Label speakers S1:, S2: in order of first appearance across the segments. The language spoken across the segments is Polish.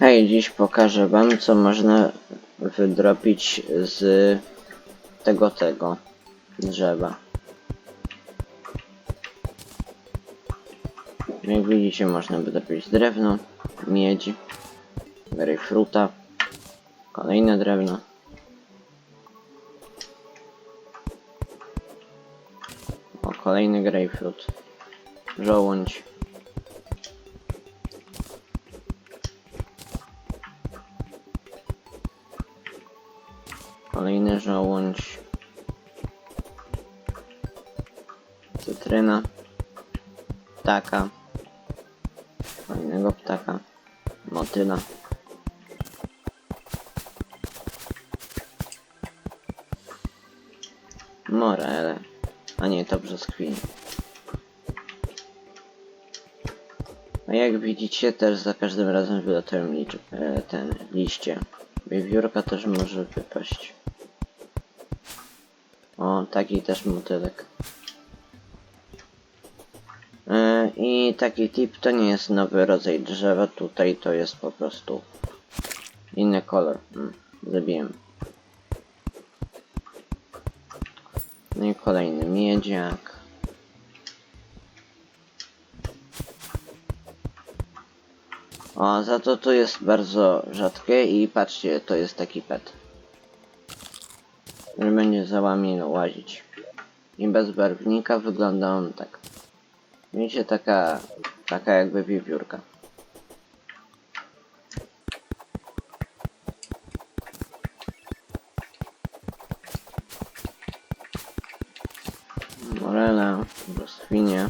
S1: Hej, dziś pokażę wam, co można wydropić z tego, tego drzewa. Jak widzicie, można wydropić drewno, miedź, grejpfruta, kolejne drewno. O, kolejny grejpfrut, żołądź. Kolejny żołądź. Cytryna. Ptaka. Kolejnego ptaka. Motyla. Morele. A nie, to brzoskwini. A jak widzicie, też za każdym razem wylatują licz- e, ten liście. Wiewiórka też może wypaść. O, taki też motylek. E, I taki tip to nie jest nowy rodzaj drzewa, tutaj to jest po prostu inny kolor. Hmm, zabiłem. No i kolejny miedziak. O, za to to jest bardzo rzadkie i patrzcie, to jest taki pet. Który będzie za wami łazić. I bez barwnika wygląda on tak. Widzicie, taka, taka jakby wiewiórka. Morele, brzoskwinie.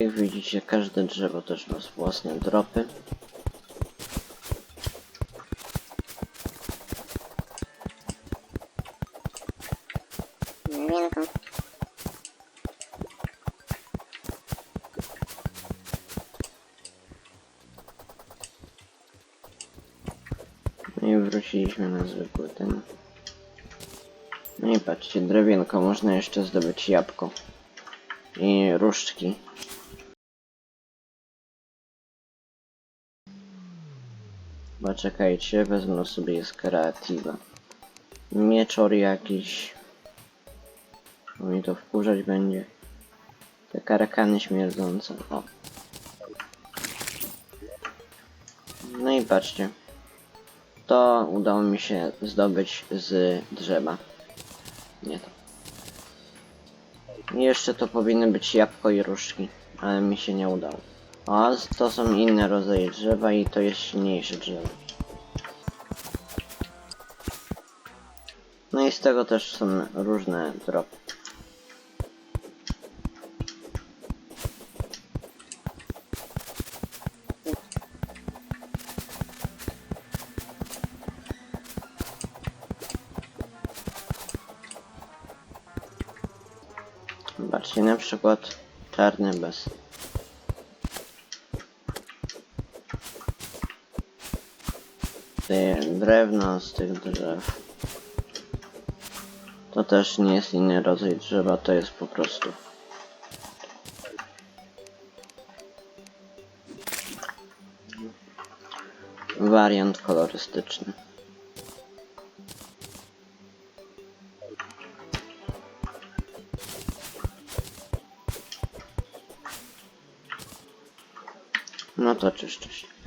S1: Jak widzicie, każde drzewo też ma własne dropy. No i wróciliśmy na zwykły ten. No i patrzcie, drewienko, można jeszcze zdobyć jabłko. I różdżki. Bo czekajcie, wezmę sobie z kreatywa. Mieczor jakiś. Bo mi to wkurzać będzie. Te karakany śmierdzące. O. No i patrzcie. To udało mi się zdobyć z drzewa. Nie to. Jeszcze to powinny być jabłko i różdżki, ale mi się nie udało. O, to są inne rodzaje drzewa i to jest silniejsze drzewo. No i z tego też są różne dropy. Zobaczcie, na przykład czarny bez. Te drewno z tych drzew. To też nie jest inny rodzaj drzewa, to jest po prostu. Wariant kolorystyczny. No to cześć, cześć.